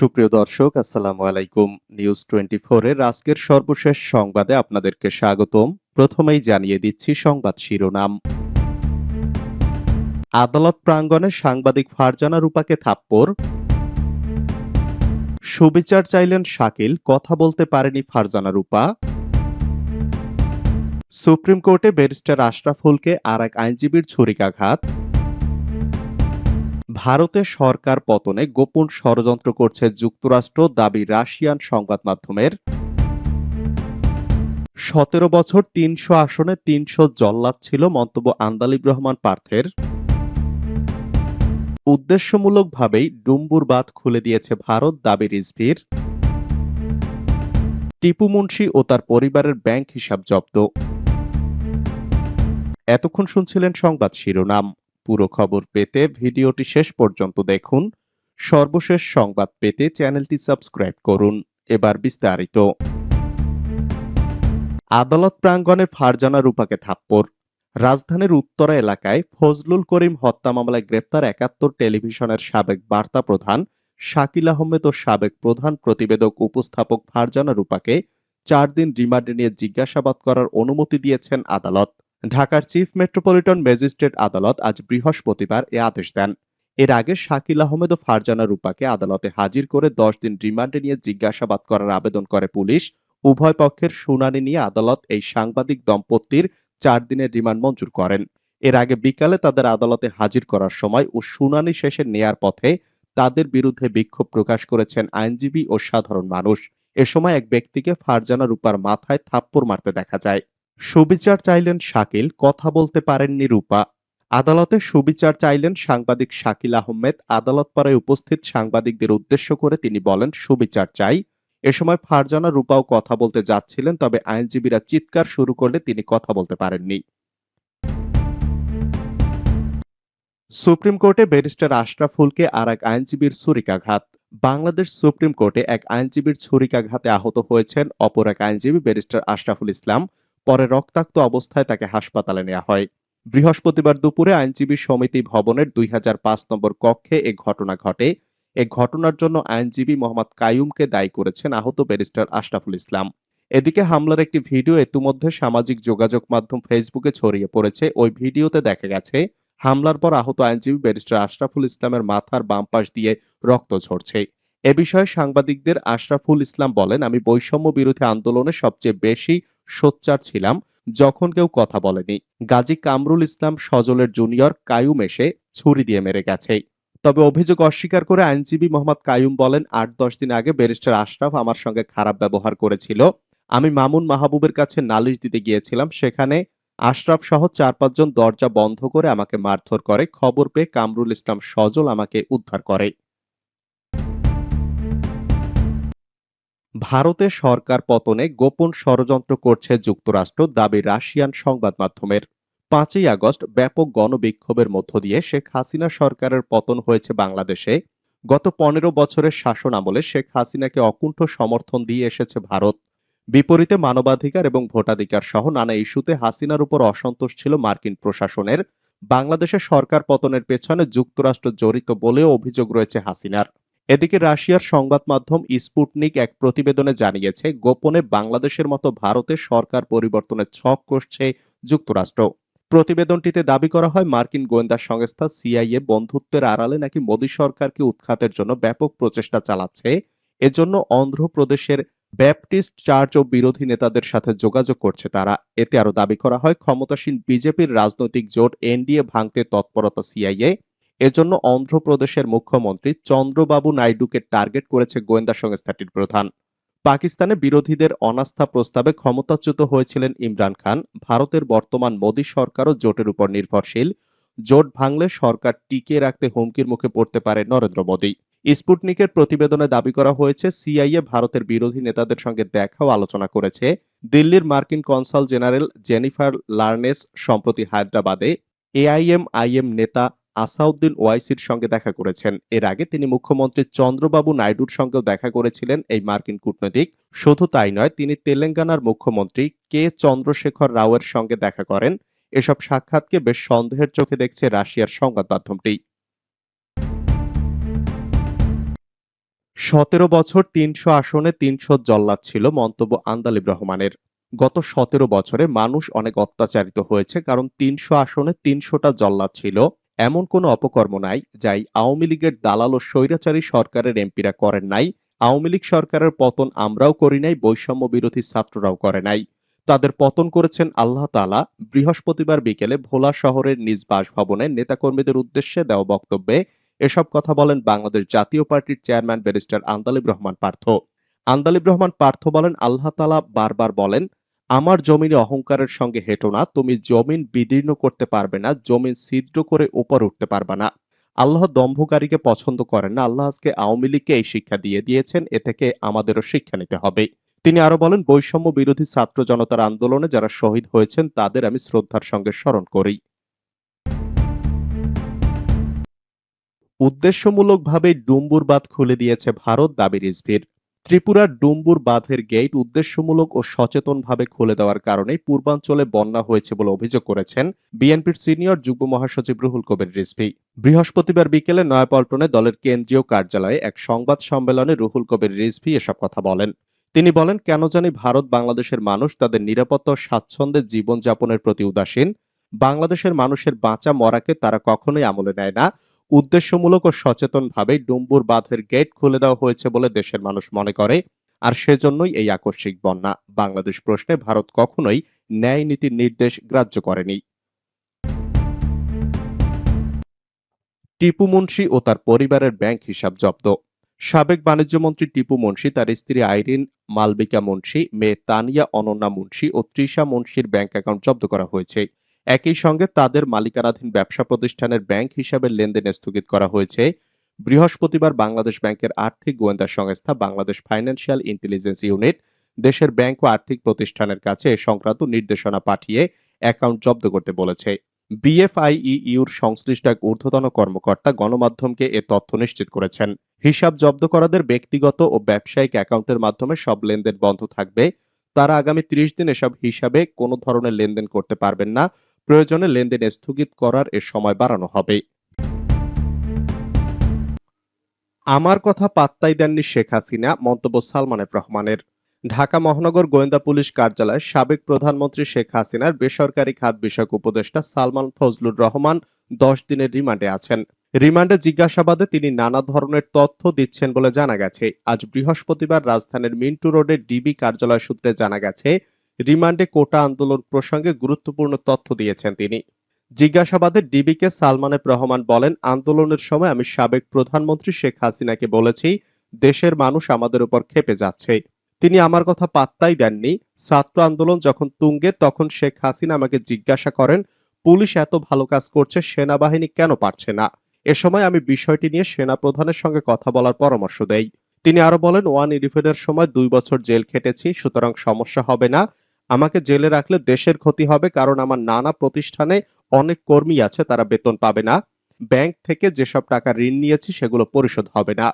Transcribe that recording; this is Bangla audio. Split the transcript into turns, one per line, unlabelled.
সুপ্রিয় দর্শক আসসালামু আলাইকুম নিউজ টোয়েন্টি এর আজকের সর্বশেষ সংবাদে আপনাদেরকে স্বাগতম প্রথমেই জানিয়ে দিচ্ছি সংবাদ শিরোনাম আদালত প্রাঙ্গনে সাংবাদিক ফারজানা রূপাকে থাপ্পর সুবিচার চাইলেন শাকিল কথা বলতে পারেনি ফারজানা রূপা সুপ্রিম কোর্টে ব্যারিস্টার আশরাফুলকে আর এক আইনজীবীর ছুরিকাঘাত ভারতে সরকার পতনে গোপন ষড়যন্ত্র করছে যুক্তরাষ্ট্র দাবি রাশিয়ান সংবাদ মাধ্যমের সতেরো বছর তিনশো আসনে তিনশো জল্লাদ ছিল মন্তব্য আন্দালিব রহমান পার্থের উদ্দেশ্যমূলকভাবেই ডুম্বুর বাঁধ খুলে দিয়েছে ভারত দাবি রিজভির টিপু মুন্সি ও তার পরিবারের ব্যাংক হিসাব জব্দ এতক্ষণ শুনছিলেন সংবাদ শিরোনাম পুরো খবর পেতে ভিডিওটি শেষ পর্যন্ত দেখুন সর্বশেষ সংবাদ পেতে চ্যানেলটি সাবস্ক্রাইব করুন এবার বিস্তারিত আদালত প্রাঙ্গনে ফারজানা রূপাকে থাপ্পর রাজধানীর উত্তরা এলাকায় ফজলুল করিম হত্যা মামলায় গ্রেপ্তার একাত্তর টেলিভিশনের সাবেক বার্তা প্রধান শাকিল আহমেদ ও সাবেক প্রধান প্রতিবেদক উপস্থাপক ফারজানা রূপাকে চার দিন রিমান্ডে নিয়ে জিজ্ঞাসাবাদ করার অনুমতি দিয়েছেন আদালত ঢাকার চিফ মেট্রোপলিটন ম্যাজিস্ট্রেট আদালত আজ বৃহস্পতিবার এ আদেশ দেন এর আগে শাকিল আহমেদ ও ফারজানা রূপাকে আদালতে হাজির করে দশ দিন রিমান্ডে নিয়ে জিজ্ঞাসাবাদ করার আবেদন করে পুলিশ উভয় পক্ষের শুনানি নিয়ে আদালত এই সাংবাদিক দম্পতির চার দিনের রিমান্ড মঞ্জুর করেন এর আগে বিকালে তাদের আদালতে হাজির করার সময় ও শুনানি শেষে নেয়ার পথে তাদের বিরুদ্ধে বিক্ষোভ প্রকাশ করেছেন আইনজীবী ও সাধারণ মানুষ এ সময় এক ব্যক্তিকে ফারজানা রূপার মাথায় থাপ্পড় মারতে দেখা যায় সুবিচার চাইলেন শাকিল কথা বলতে পারেননি রূপা আদালতে সুবিচার চাইলেন সাংবাদিক শাকিল আহমেদ আদালত পাড়ায় উপস্থিত সাংবাদিকদের উদ্দেশ্য করে তিনি বলেন সুবিচার চাই এ সময় ফারজানা রূপাও কথা বলতে যাচ্ছিলেন তবে আইনজীবীরা চিৎকার শুরু করলে তিনি কথা বলতে পারেননি সুপ্রিম কোর্টে ব্যারিস্টার আশরাফুলকে আর এক আইনজীবীর ছুরিকাঘাত বাংলাদেশ সুপ্রিম কোর্টে এক আইনজীবীর ছুরিকাঘাতে আহত হয়েছেন অপর এক আইনজীবী ব্যারিস্টার আশরাফুল ইসলাম পরে রক্তাক্ত অবস্থায় তাকে হাসপাতালে নেওয়া হয় বৃহস্পতিবার দুপুরে আইনজীবী সমিতি ভবনের দুই নম্বর কক্ষে এ ঘটনা ঘটে এ ঘটনার জন্য আইনজীবী মোহাম্মদ কায়ুমকে দায়ী করেছেন আহত ব্যারিস্টার আশরাফুল ইসলাম এদিকে হামলার একটি ভিডিও ইতিমধ্যে সামাজিক যোগাযোগ মাধ্যম ফেসবুকে ছড়িয়ে পড়েছে ওই ভিডিওতে দেখা গেছে হামলার পর আহত আইনজীবী ব্যারিস্টার আশরাফুল ইসলামের মাথার বাম পাশ দিয়ে রক্ত ঝরছে এ বিষয়ে সাংবাদিকদের আশরাফুল ইসলাম বলেন আমি বৈষম্য বিরোধী আন্দোলনে সবচেয়ে বেশি সোচ্চার ছিলাম যখন কেউ কথা বলেনি গাজী কামরুল ইসলাম সজলের জুনিয়র কায়ুম এসে ছুরি দিয়ে মেরে গেছে তবে অভিযোগ অস্বীকার করে আইনজীবী মোহাম্মদ কায়ুম বলেন আট দশ দিন আগে ব্যারিস্টার আশরাফ আমার সঙ্গে খারাপ ব্যবহার করেছিল আমি মামুন মাহবুবের কাছে নালিশ দিতে গিয়েছিলাম সেখানে আশরাফ সহ চার পাঁচজন দরজা বন্ধ করে আমাকে মারধর করে খবর পেয়ে কামরুল ইসলাম সজল আমাকে উদ্ধার করে ভারতের সরকার পতনে গোপন ষড়যন্ত্র করছে যুক্তরাষ্ট্র দাবি রাশিয়ান সংবাদ মাধ্যমের পাঁচই আগস্ট ব্যাপক গণবিক্ষোভের মধ্য দিয়ে শেখ হাসিনা সরকারের পতন হয়েছে বাংলাদেশে গত পনেরো বছরের শাসন আমলে শেখ হাসিনাকে অকুণ্ঠ সমর্থন দিয়ে এসেছে ভারত বিপরীতে মানবাধিকার এবং ভোটাধিকার সহ নানা ইস্যুতে হাসিনার উপর অসন্তোষ ছিল মার্কিন প্রশাসনের বাংলাদেশের সরকার পতনের পেছনে যুক্তরাষ্ট্র জড়িত বলেও অভিযোগ রয়েছে হাসিনার এদিকে রাশিয়ার সংবাদ মাধ্যম স্পুটনিক এক প্রতিবেদনে জানিয়েছে গোপনে বাংলাদেশের মতো ভারতে সরকার পরিবর্তনের ছক কষছে যুক্তরাষ্ট্র প্রতিবেদনটিতে দাবি করা হয় মার্কিন গোয়েন্দা সংস্থা সিআইএ বন্ধুত্বের আড়ালে নাকি মোদী সরকারকে উৎখাতের জন্য ব্যাপক প্রচেষ্টা চালাচ্ছে এজন্য অন্ধ্রপ্রদেশের ব্যাপটিস্ট চার্চ ও বিরোধী নেতাদের সাথে যোগাযোগ করছে তারা এতে আরও দাবি করা হয় ক্ষমতাসীন বিজেপির রাজনৈতিক জোট এনডিএ ভাঙতে তৎপরতা সিআইএ এজন্য অন্ধ্রপ্রদেশের মুখ্যমন্ত্রী চন্দ্রবাবু নাইডুকে টার্গেট করেছে গোয়েন্দা সংস্থাটির প্রধান পাকিস্তানে বিরোধীদের অনাস্থা প্রস্তাবে ক্ষমতাচ্যুত হয়েছিলেন ইমরান খান ভারতের বর্তমান মোদী সরকারও জোটের উপর নির্ভরশীল জোট ভাঙলে সরকার টিকিয়ে রাখতে হুমকির মুখে পড়তে পারে নরেন্দ্র মোদী স্পুটনিকের প্রতিবেদনে দাবি করা হয়েছে সিআইএ ভারতের বিরোধী নেতাদের সঙ্গে দেখা ও আলোচনা করেছে দিল্লির মার্কিন কনসাল জেনারেল জেনিফার লার্নেস সম্প্রতি হায়দ্রাবাদে এআইএমআইএম নেতা আসাউদ্দিন ওয়াইসির সঙ্গে দেখা করেছেন এর আগে তিনি মুখ্যমন্ত্রী চন্দ্রবাবু নাইডুর সঙ্গেও দেখা করেছিলেন এই মার্কিন কূটনৈতিক শুধু তাই নয় তিনি তেলেঙ্গানার মুখ্যমন্ত্রী কে চন্দ্রশেখর রাওয়ের সঙ্গে দেখা করেন এসব সাক্ষাৎকে বেশ সন্দেহের চোখে দেখছে রাশিয়ার সংবাদ মাধ্যমটি সতেরো বছর তিনশো আসনে তিনশো জল্লাদ ছিল মন্তব্য আন্দালিব রহমানের গত সতেরো বছরে মানুষ অনেক অত্যাচারিত হয়েছে কারণ তিনশো আসনে তিনশোটা জল্লাদ ছিল এমন কোনো অপকর্ম নাই যাই আওয়ামী লীগের দালাল ও স্বৈরাচারী সরকারের এমপিরা করেন নাই আওয়ামী লীগ সরকারের পতন আমরাও করি নাই বৈষম্য বিরোধী ছাত্ররাও করে নাই তাদের পতন করেছেন আল্লাহ তালা বৃহস্পতিবার বিকেলে ভোলা শহরের নিজ বাসভবনে নেতাকর্মীদের উদ্দেশ্যে দেওয়া বক্তব্যে এসব কথা বলেন বাংলাদেশ জাতীয় পার্টির চেয়ারম্যান ব্যারিস্টার আন্দালিব রহমান পার্থ আন্দালিব রহমান পার্থ বলেন আল্লাহ তালা বারবার বলেন আমার জমিনে অহংকারের সঙ্গে হেঁটো না তুমি জমিন বিদীর্ণ করতে পারবে না জমিন ছিদ্র করে উপর উঠতে পারবে না আল্লাহ দম্ভকারীকে পছন্দ করেন না আল্লাহ আজকে আওয়ামী লীগকে এই শিক্ষা দিয়ে দিয়েছেন এ থেকে আমাদেরও শিক্ষা নিতে হবে তিনি আরো বলেন বৈষম্য বিরোধী ছাত্র জনতার আন্দোলনে যারা শহীদ হয়েছেন তাদের আমি শ্রদ্ধার সঙ্গে স্মরণ করি উদ্দেশ্যমূলকভাবে ডুম্বুর বাদ খুলে দিয়েছে ভারত দাবির রিজভির ত্রিপুরার ডুম্বুর বাঁধের গেট উদ্দেশ্যমূলক ও সচেতনভাবে খুলে দেওয়ার কারণে পূর্বাঞ্চলে বন্যা হয়েছে বলে অভিযোগ করেছেন বিএনপির সিনিয়র যুগ্ম মহাসচিব রুহুল কবির রিজভি বৃহস্পতিবার বিকেলে নয়াপল্টনে দলের কেন্দ্রীয় কার্যালয়ে এক সংবাদ সম্মেলনে রুহুল কবির রিজভি এসব কথা বলেন তিনি বলেন কেন জানি ভারত বাংলাদেশের মানুষ তাদের নিরাপত্তা স্বাচ্ছন্দ্যের জীবনযাপনের প্রতি উদাসীন বাংলাদেশের মানুষের বাঁচা মরাকে তারা কখনোই আমলে নেয় না উদ্দেশ্যমূলক ও সচেতনভাবে ডুম্বুর বাঁধের গেট খুলে দেওয়া হয়েছে বলে দেশের মানুষ মনে করে আর সেজন্যই এই আকস্মিক বন্যা বাংলাদেশ প্রশ্নে ভারত কখনোই ন্যায় নীতির নির্দেশ গ্রাহ্য করেনি টিপু মুন্সি ও তার পরিবারের ব্যাংক হিসাব জব্দ সাবেক বাণিজ্যমন্ত্রী টিপু মুন্সি তার স্ত্রী আইরিন মালবিকা মুন্সি মেয়ে তানিয়া অনন্যা মুন্সি ও তৃষা মুন্সির ব্যাংক অ্যাকাউন্ট জব্দ করা হয়েছে একই সঙ্গে তাদের মালিকানাধীন ব্যবসা প্রতিষ্ঠানের ব্যাংক হিসাবে লেনদেন স্থগিত করা হয়েছে বৃহস্পতিবার বাংলাদেশ ব্যাংকের আর্থিক গোয়েন্দা সংস্থা বাংলাদেশ ফাইন্যান্সিয়াল ইন্টেলিজেন্স ইউনিট দেশের ব্যাংক ও আর্থিক প্রতিষ্ঠানের কাছে এ সংক্রান্ত নির্দেশনা পাঠিয়ে অ্যাকাউন্ট জব্দ করতে বলেছে বিএফআইইউর সংশ্লিষ্ট এক ঊর্ধ্বতন কর্মকর্তা গণমাধ্যমকে এ তথ্য নিশ্চিত করেছেন হিসাব জব্দ করাদের ব্যক্তিগত ও ব্যবসায়িক অ্যাকাউন্টের মাধ্যমে সব লেনদেন বন্ধ থাকবে তারা আগামী ত্রিশ দিন এসব হিসাবে কোনো ধরনের লেনদেন করতে পারবেন না প্রয়োজনে লেনদেনে স্থগিত করার এ সময় বাড়ানো হবে আমার কথা পাত্তাই দেননি শেখ হাসিনা মন্তব্য সালমান রহমানের ঢাকা মহানগর গোয়েন্দা পুলিশ কার্যালয়ে সাবেক প্রধানমন্ত্রী শেখ হাসিনার বেসরকারি খাত বিষয়ক উপদেষ্টা সালমান ফজলুর রহমান দশ দিনের রিমান্ডে আছেন রিমান্ডে জিজ্ঞাসাবাদে তিনি নানা ধরনের তথ্য দিচ্ছেন বলে জানা গেছে আজ বৃহস্পতিবার রাজধানীর মিন্টু রোডের ডিবি কার্যালয় সূত্রে জানা গেছে রিমান্ডে কোটা আন্দোলন প্রসঙ্গে গুরুত্বপূর্ণ তথ্য দিয়েছেন তিনি জিজ্ঞাসাবাদে ডিবিকে সালমানে রহমান বলেন আন্দোলনের সময় আমি সাবেক প্রধানমন্ত্রী শেখ হাসিনাকে বলেছি দেশের মানুষ আমাদের উপর খেপে যাচ্ছে তিনি আমার কথা পাত্তাই দেননি ছাত্র আন্দোলন যখন তুঙ্গে তখন শেখ হাসিনা আমাকে জিজ্ঞাসা করেন পুলিশ এত ভালো কাজ করছে সেনাবাহিনী কেন পারছে না এ সময় আমি বিষয়টি নিয়ে সেনা প্রধানের সঙ্গে কথা বলার পরামর্শ দেই তিনি আরো বলেন ওয়ান ইলেভেনের সময় দুই বছর জেল খেটেছি সুতরাং সমস্যা হবে না আমাকে জেলে রাখলে দেশের ক্ষতি হবে কারণ আমার নানা প্রতিষ্ঠানে অনেক কর্মী আছে তারা বেতন পাবে না ব্যাংক থেকে যেসব টাকা ঋণ নিয়েছি সেগুলো পরিশোধ হবে না